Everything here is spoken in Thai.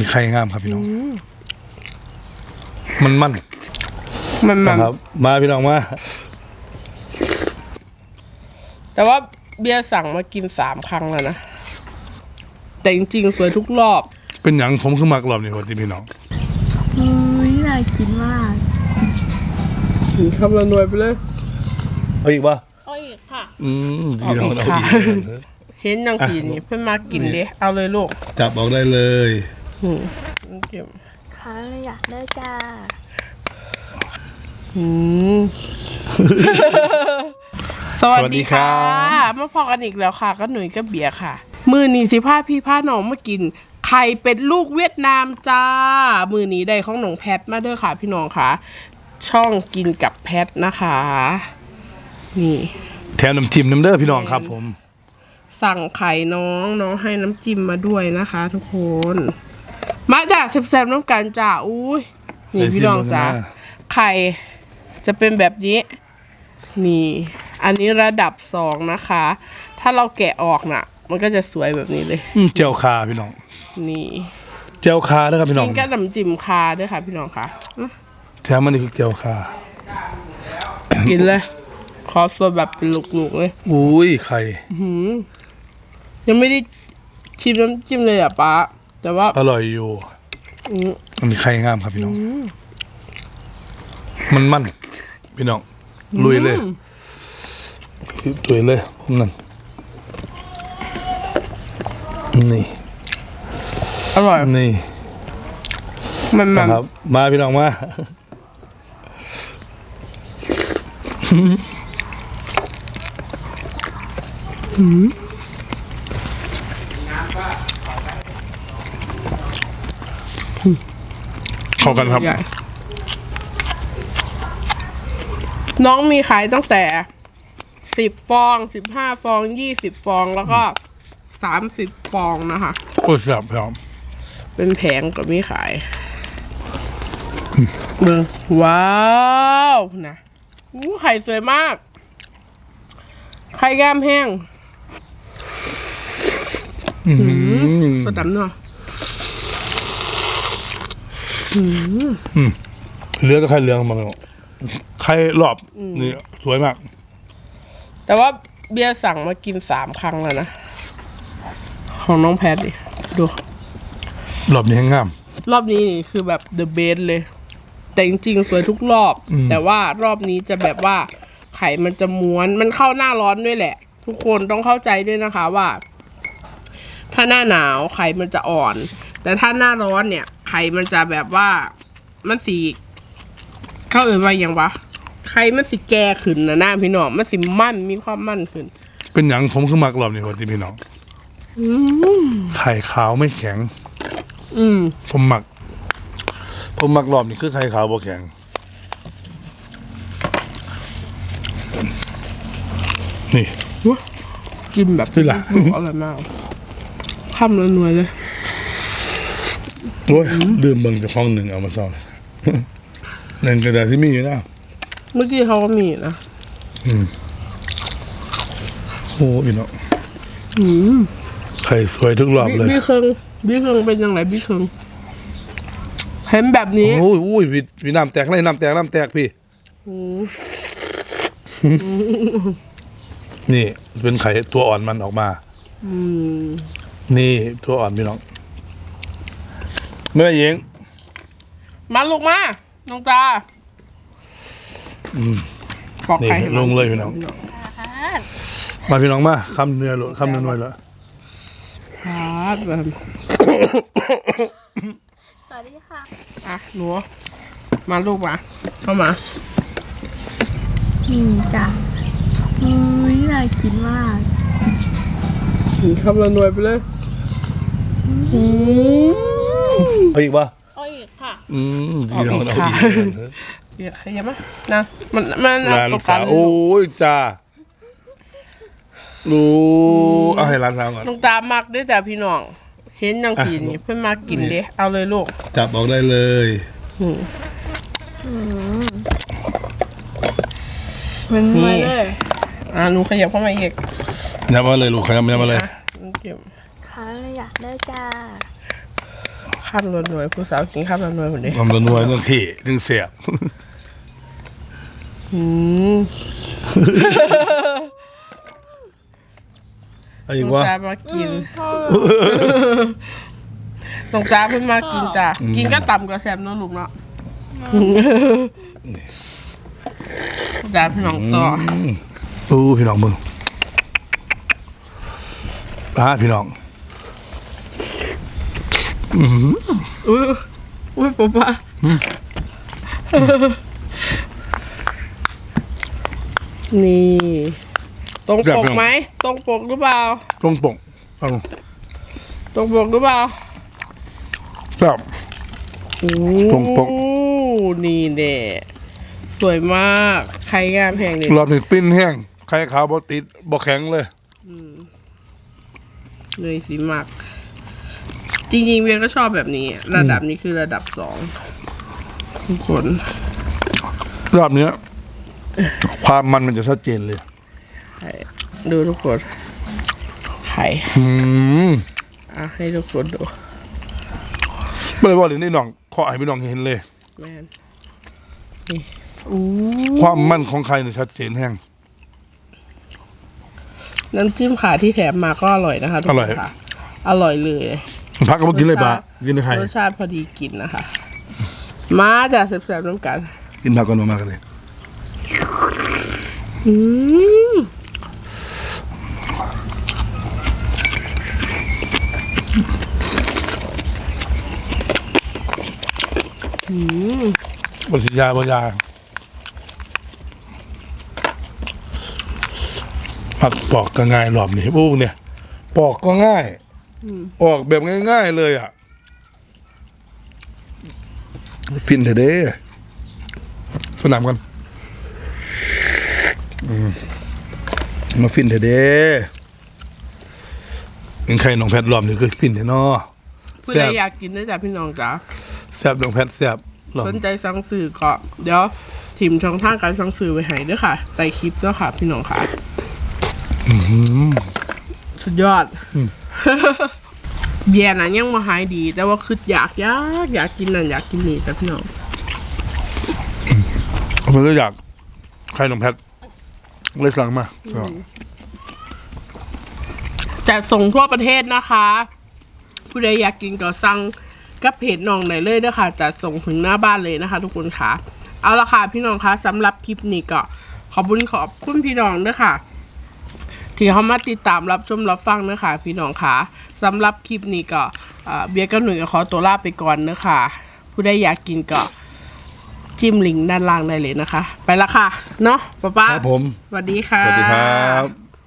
มีไข่งามครับพี่น้อง มันมันมันมันนะครับ มาพี่น้องมา แต่ว่าเบียร์สั่งมากินสามครั้งแล้วนะ แต่จริงๆ สวยทุกรอบ เป็นหยังผมคือมักรอบนี้คนที่พี่น้อง อุ้ยน่ากินมาก ถึงคำละหน่วยไปเลย เอาอีกปะเอาอีกค่ะ อืมพี่น้องเอาเอาอีอีกกค่ะ เห็นยังสีนี้เพื่อนมากินเด้เอาเลยลูกจับออกได้เลยอืม เก็บค่ะอยากได้จ้าอืมสวัสดีค่ะ มาพอกันอีกแล้วค่ะ ก็หนุ่ยก็เบียร์ค่ะ มือนี้สิผ้าพี่ผ้าน้องมากินไข่เป็ดลูกเวียดนามจ้า มือนี้ได้ของหนองแพทมาเด้อค่ะ พี่น้องค่ะ ช่องกินกับแพทนะคะ นี่ แถมน้ำจิ้มน้ำเด้อพี่น้องครับผม สั่งไข่น้องน้องให้น้ำจิ้มมาด้วยนะคะ ทุกคน มาจากแซ่บๆน้ำกันจ้าอุ้ยนี่พี่น้องจ้าไข่จะเป็นแบบนี้ นี่ อันนี้ระดับสองนะคะ ถ้าเราแกะออกน่ะ มันก็จะสวยแบบนี้เลยอืมเจียวคาพี่น้อง นี่เจียวคาเด้อครับพี่น้กิองนกับน้ำจิ้มคาด้วยค่ะ พี่น้องค่ะอื้อแถมมันนี่คือเจียวคากินเลย ขอสดแบบเป็นลูกๆเลยอุ้ยไข่ยังไม่ได้ชิมน้ำจิ้มเลยอะป้า แต่ว่าอร่อยอยู่อืมมันมีไข่งามครับพี่น้อง มันมันพี่น้องลุยเลยลุยเลยผมนั่นนี่ อร่อย นี่มันมันนะครับ มาพี่น้องมา เข้ากันครับ ใหญ่น้องมีขายตั้งแต่สิบฟองสิบห้าฟองยี่สิบฟองแล้วก็สามสิบฟองนะคะ โอ้ยแซ่บพี่น้องเป็นแผงก็มีขายเบิ่งว้าวนะอู้ไข่สวยมาก ไข่แก้มแห้งอืมสดดำเนาะ เหลือแต่ไข่เหลืองมาพี่น้องไข่รอบนี่สวยมาก แต่ว่าเบียร์สั่งมากินสามครั้งแล้วนะ ของน้องแพทดิดูรอบนี้ให้งาม รอบนี้นี่คือแบบ the best เลย แต่จริงๆ สวยทุกรอบ แต่ว่ารอบนี้จะแบบว่า ไข่มันจะม้วนมันเข้าหน้าร้อนด้วยแหละ ทุกคนต้องเข้าใจด้วยนะคะว่า ถ้าหน้าหนาวไข่มันจะอ่อน แต่ถ้าหน้าร้อนเนี่ย ไข่มันจะแบบว่ามันสีเข้าเอ่ยว่าอย่างวะไข่มันสิแก่ขึ้นนะหน้าพี่น้องมันสิมั่นมีความมั่นขึ้น เป็นหยังผมคือมักรอบนี้คนที่พี่น้องไข่ขาวไม่แข็ง อืมผมหมัก ผมหมักรอบนี้คือไข่ขาวบ่แข็ง นี่ กินแบบนี่ล่ะอร่อยมากข้ามนวลๆเลย โอ้ยดื่มเบิ่งจะคล้องหนึ่งเอามาซ่อนนั่นกระดาษที่มีอยู่นะเมื่อกี้เขาก็มีนะโอ้พี่น้องไข่สวยทุกรอบบิเลยบี้เคิงบี้เคิงเป็นยังไงบี้เคิงเห็นแบบนี้โอ้ยโอ้ยพี่พี่น้ำแตกเลยน้ำแตกน้ำแตกพี่นี่เป็นไข่ตัวอ่อนมันออกมานี่ตัวอ่อนพี่น้อง ไม่เยงมาลูกมาน้องตาปอกนี่ไข่ให้มันลงเลยพี่น้อง มาพี่น้องมาคำเนื้อหลคำเนื้อหน่อยละครับแบบสวัสดีค่ะ อะหนูมาลูกมาเข้ามาอืมจ้ะอุ้ยน่ากินมาก ถึงคำละหน่วยไปเลย เอาอีกปะเอาอีกค่ะ อืมพี่น้องเอาเอาอีอีกกค่ะเดี๋ยวขยับมานะมันมันร้านตกกัสานวโอ้ยจ้ารู้เอาให้ร้านสาวก่อนน้องตามักด้วยแต่พี่น้อง เห็นยังสีนี้เพื่อนมากินเด้เอาเลยลูกจับออกได้เลยมันนี่มาเลยอะหนูขยับเข้ามาอีกยับมาเลยลูกขยับยับมาเลยอะเก็บค่ะอยากได้จ้า ข้ามรวนหน่วยผู้สาวกินข้ามรวนหน่วยเหมือนเดิมความระนวยนั่นที่ถึงเสียบอืมอะไรอีน้กองวะจ้ามากินน้องจ้าเพิ่งมากินจ้ะกินก็ต่ำกว่าแซมเนาะลูกเนาะจ้าพี่น้องต่ออู้พี่น้องมึงป้าพี่น้อง อุ้ยอุ้ยป๊าป๊านี่ ตรงปกไหม ตรงปกหรือเปล่า ตรงปกเอาตรงปกหรือเปล่าครับ ตรงปก นี่เน่สวยมาก ใครงามแพงเลยรอบนี้ฟินแห้งไข่ขาวบ่ติดบ่แข็งเลย เลยสีมาก จริงๆเวียนก็ชอบแบบนี้ ระดับนี้คือระดับสองทุกคนรอบเนี้ย ความมันมันจะชัดเจนเลยไข่ดูทุกคน ไข่อืมอะให้ทุกคนดูไม่ได้ว่าเลยนี่น้องขอให้พี่น้องเห็นเลย แมนนี่อู้ความมันของไข่เนี่ยชัดเจนแห้ง น้ำจิ้มขาที่แถมมาก็อร่อยนะคะทุกคอร่อย นค่ะอร่อยเลย พักก็มากินเลยปะกินในไข่รสชาติพอดีกินนะคะ มาจากแซ่บๆน้ำกัน กินผักก่อนมาๆกันเลยอืมบริยาบริยาผักปอกก็ง่ายรอบนี้ปุ๊บเนี่ย ปอกก็ง่าย ออกแบบง่าย ๆ เลยอะ ฟินเถอะเด้สนามกันอืมมาฟินเถอะเด้เป็นใครน้องแพทรอบนี้คือฟินเถอะเนาะผู้แซ่ใดบอยากกินได้จากพี่น้องจ๋าแซ่บน้องแพทแซ่บรอบสนใจสั่งซื้อก็เดี๋ยวทีมช่องทางการสั่งซื้อไว้ให้ด้วยค่ะใต้คลิปด้วยค่ะ พี่น้องค่ะสุดยอด เบียร์นะยังมาหายดี แต่ว่าคืออยากอยากอยากกินนั่นอยากกินนี่จ้ะพี่น้องมันก็อยากใครน้องแพทเลยสั่งมาก็จะส่งทั่วประเทศนะคะ ผู้ใดอยากกินก็สั่งกับเพจน้องไหนเลยเด้อค่ะจะส่งถึงหน้าบ้านเลยนะคะ ทุกคนค่ะ เอาละค่ะพี่น้องคะสำหรับคลิปนี้ก็ขอบคุณขอบคุณพี่น้องเด้อค่ะ ที่เขามาติดตามรับชมรับฟังเด้อค่ะพี่น้องค่ะสำหรับคลิปนี้ก็เอ่อเบียร์กับหนุ่ยก็ขอตัวลาไปก่อนเด้อค่ะผู้ใดอยากกินก็จิ้มลิงก์ด้านล่างได้เลยนะคะ ไปละค่ะ เนาะป้าป้าครับผม สวัสดีค่ะ สวัสดีครับ